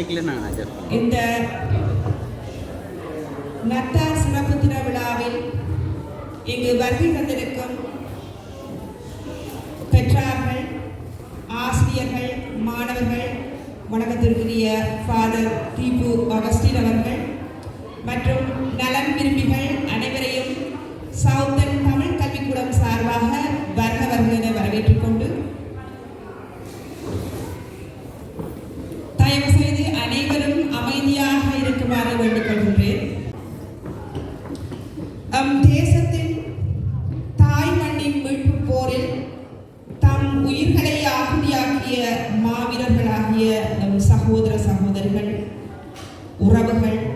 சைக்கிளில் நான் அஜர் இந்த நத்தார் சிறப்பு திருவிழாவில் இங்கு வருகை தந்திருக்கும் பெற்றார்கள் ஆசிரியர்கள் மாணவர்கள் வணக்கத்திற்குரிய ஃபாதர் தீபு அகஸ்டின் அவர்கள் மற்றும் Ura bermain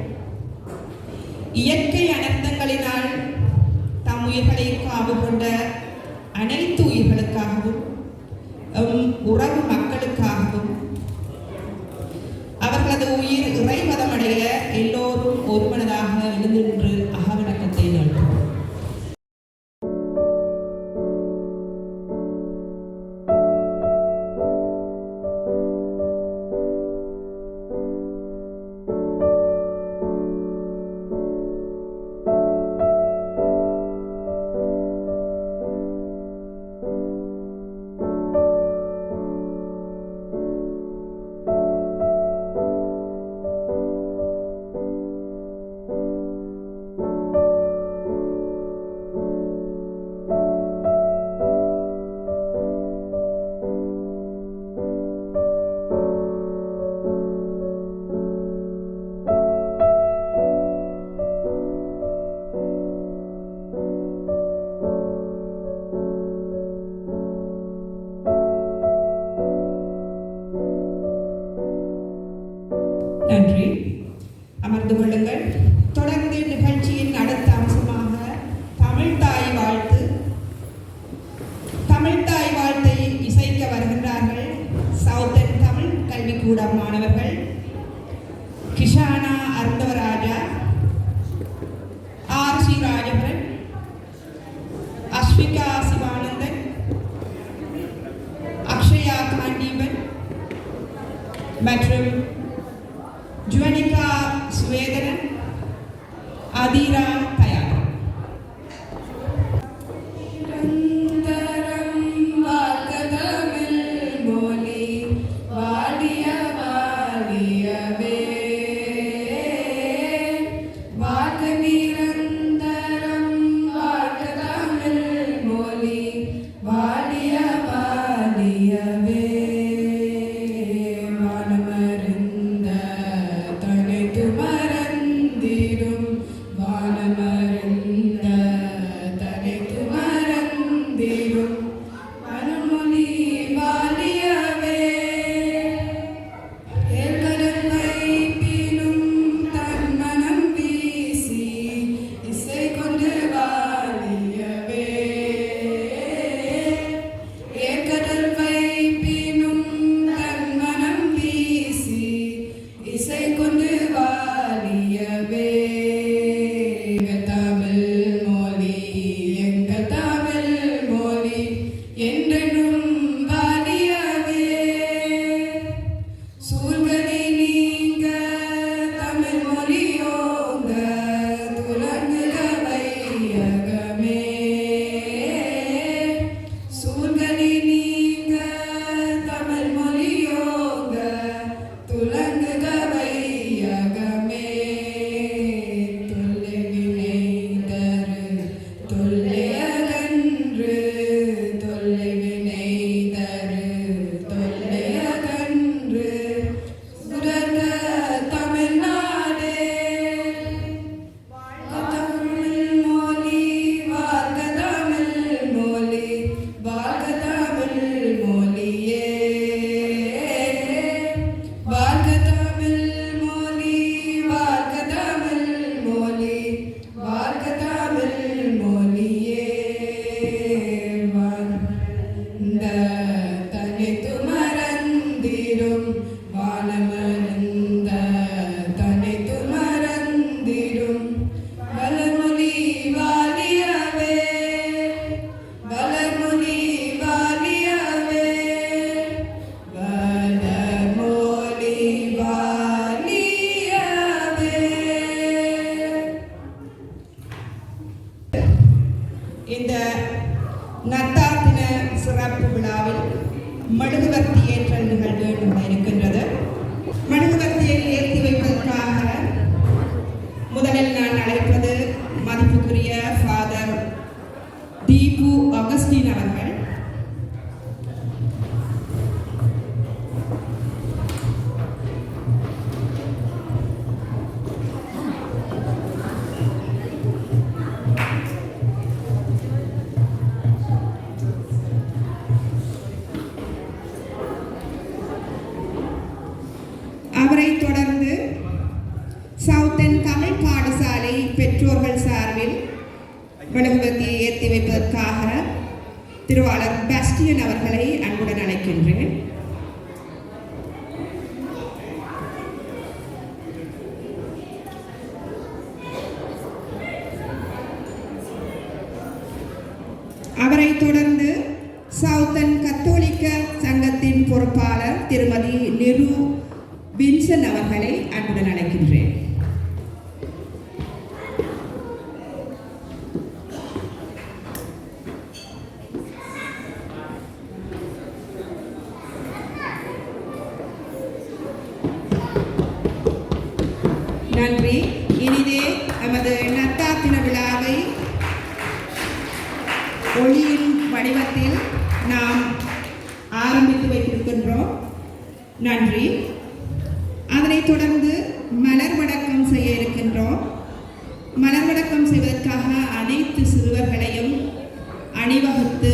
o, a மெழுகுவர்த்தியை ஏற்றி வைப்பதற்காக திருவாளர் பாஸ்டியன் அவர்களை அன்புடன் அழைக்கின்றேன். அவரைத் தொடர்ந்து சவுத்தன் கத்தோலிக்க சங்கத்தின் பொறுப்பாளர் திருமதி நிரு வின்சன் அவர்களை அன்புடன் அழைக்கின்றேன். நமது நத்தாத்தின விழாவை ஒளியின் வடிவத்தில் நாம் ஆரம்பித்து வைத்திருக்கின்றோம். நன்றி. அதனைத் தொடர்ந்து மலர் வடக்கம் செய்ய இருக்கின்றோம். மலர் வடக்கம் செய்வதற்காக அனைத்து சிறுவர்களையும் அணிவகுத்து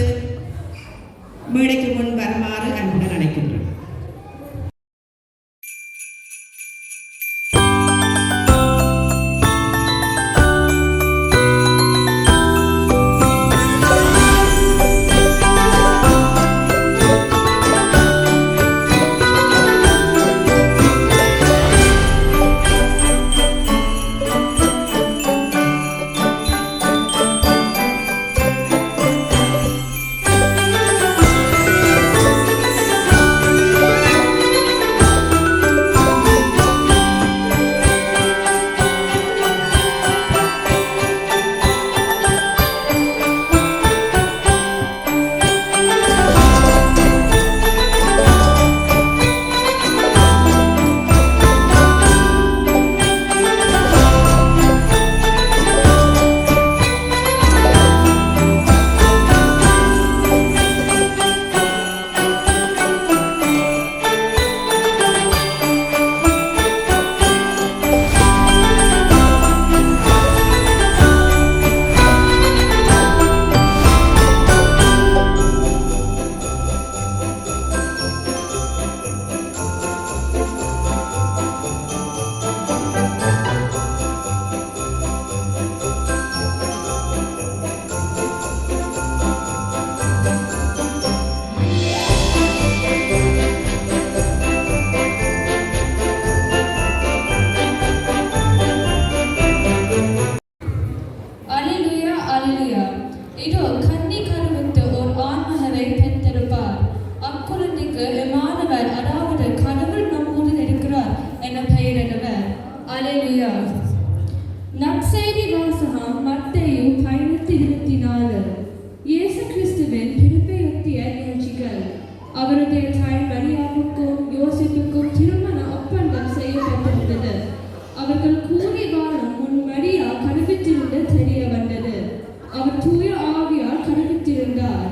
தூய ஆவியால் கனவித்திருந்தார்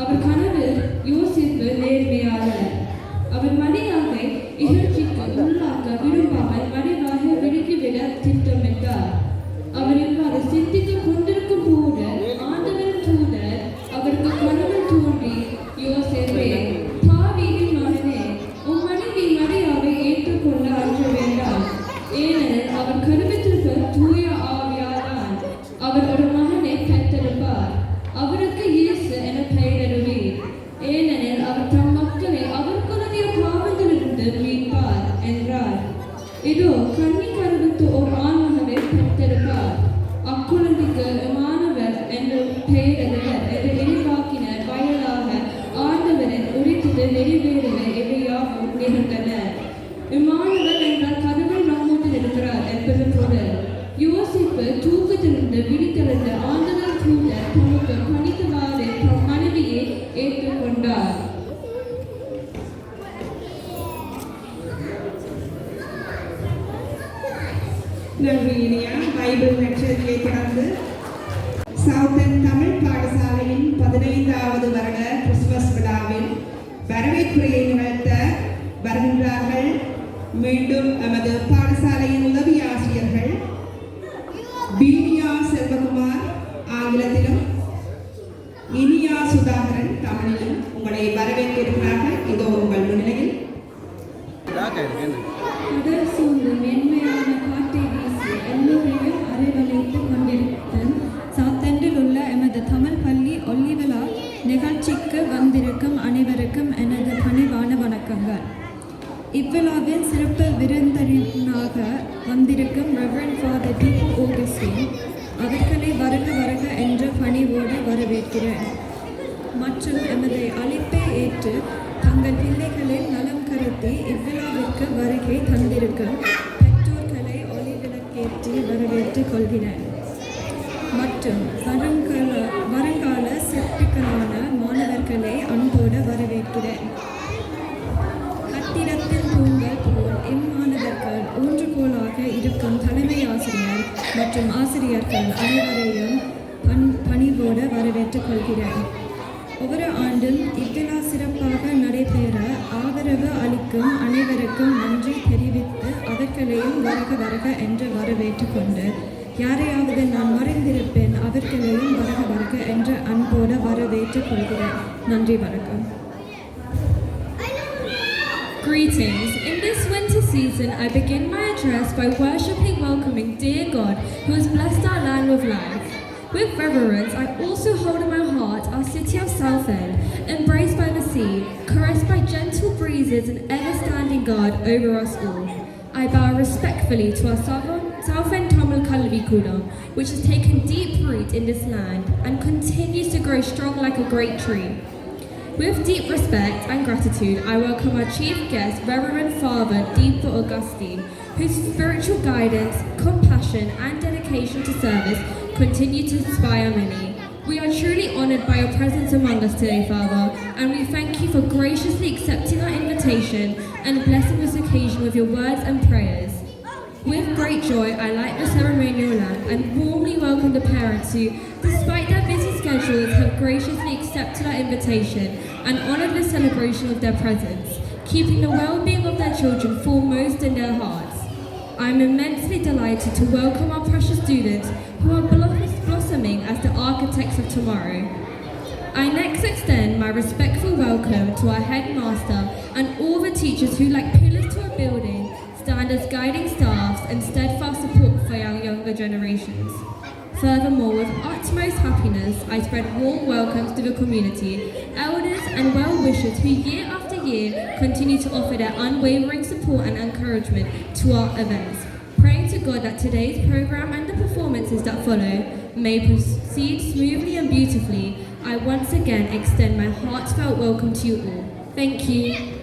அவர் கனவில் யோசிப்பு நேர்மையாளர். அவர் மனிதாக இகழ்ச்சிக்கு உள்ளாக்க விரும்ப என்ற யோசிப்பு தூக்கத்திலிருந்து விழித்தெழுந்த ஆண்டுகள் கூட தமக்கு கணித்தவாறு தம் மனைவியை ஏற்றுக்கொண்டார். நன்றி இனியா. பைபிள் தமிழ் பாடசாலையின் பதினைந்தாவது வருட கிறிஸ்துமஸ் விழாவில் வரவேற்புரையை நிகழ்த்த வருகின்றார்கள். மீண்டும் நமது பாடசாலையின் ஆங்கிலத்திலும் இனியா சுதாகரன் தமிழிலும் உங்களை வரவேற்றிருக்கிறார்கள் இதோ உங்கள் முன்னிலையில். கடல் சூழ்ந்து மென்மையான காற்றை வீசி எல்லோரையும் கொண்டிருக்கும் சாத்தண்டில் உள்ள எமது தமிழ் பள்ளி ஒல்லிவிழா நிகழ்ச்சிக்கு வந்திருக்கும் அனைவருக்கும் எனது பணிவான வணக்கங்கள். இவ்விழாவின் சிறப்பு விருந்தினராக வந்திருக்கும் ரெவரன் ஃபாதர் தீபு ஓகஸ்டின் அவர்களை வருக வருக என்ற பணிவோடு வரவேற்கிறேன். மற்றும் எமது அழைப்பை ஏற்று தங்கள் பிள்ளைகளை நலம் கருதி இவ்விழாவிற்கு வருகை தந்திருக்க பெற்றோர்களை ஒளி விளக்கேற்றி வரவேற்றுக் கொள்கிறேன். மற்றும் வருங்கால கொள்கிறது ஒவ்வொரு ஆண்டும் இவ்விழா சிறப்பாக நடைபெற ஆதரவு அளிக்கும் அனைவருக்கும் நன்றி தெரிவித்து அவர்களையும் வரக வரக என்று வரவேற்று கொண்டு யாரையாவது நான் மறைந்திருப்பேன் அவர்களையும் வரக வரக என்று அன்போடு வரவேற்றுக் கொள்கிறேன் நன்றி வணக்கம் Greetings. In this winter season, I begin my address by worshipping, welcoming dear God who has blessed our land with life. With reverence, I also hold in my heart our city of Southend, embraced by the sea, caressed by gentle breezes and ever-standing guard over us all. I bow respectfully to our Southend Tamil Kalavi which has taken deep root in this land and continues to grow strong like a great tree. With deep respect and gratitude, I welcome our chief guest, Reverend Father Deepa Augustine, whose spiritual guidance, compassion, and dedication to service continue to inspire many. We are truly honored by your presence among us today, Father, and we thank you for graciously accepting our invitation and blessing this occasion with your words and prayers. With great joy, I light the ceremonial lamp and warmly welcome the parents who, despite their busy schedules, have graciously accepted our invitation and honored the celebration of their presence, keeping the well-being of their children foremost in their hearts. I am immensely delighted to welcome our precious students who are blossoming as the architects of tomorrow. I next extend my respectful welcome to our headmaster and all the teachers who, like pillars to a building, stand as guiding staffs and steadfast support for our younger generations. Furthermore, with utmost happiness, I spread warm welcomes to the community, elders and well-wishers who year after year continue to offer their unwavering support and encouragement to our events. Praying to God that today's program and the performances that follow may proceed smoothly and beautifully, I once again extend my heartfelt welcome to you all. Thank you.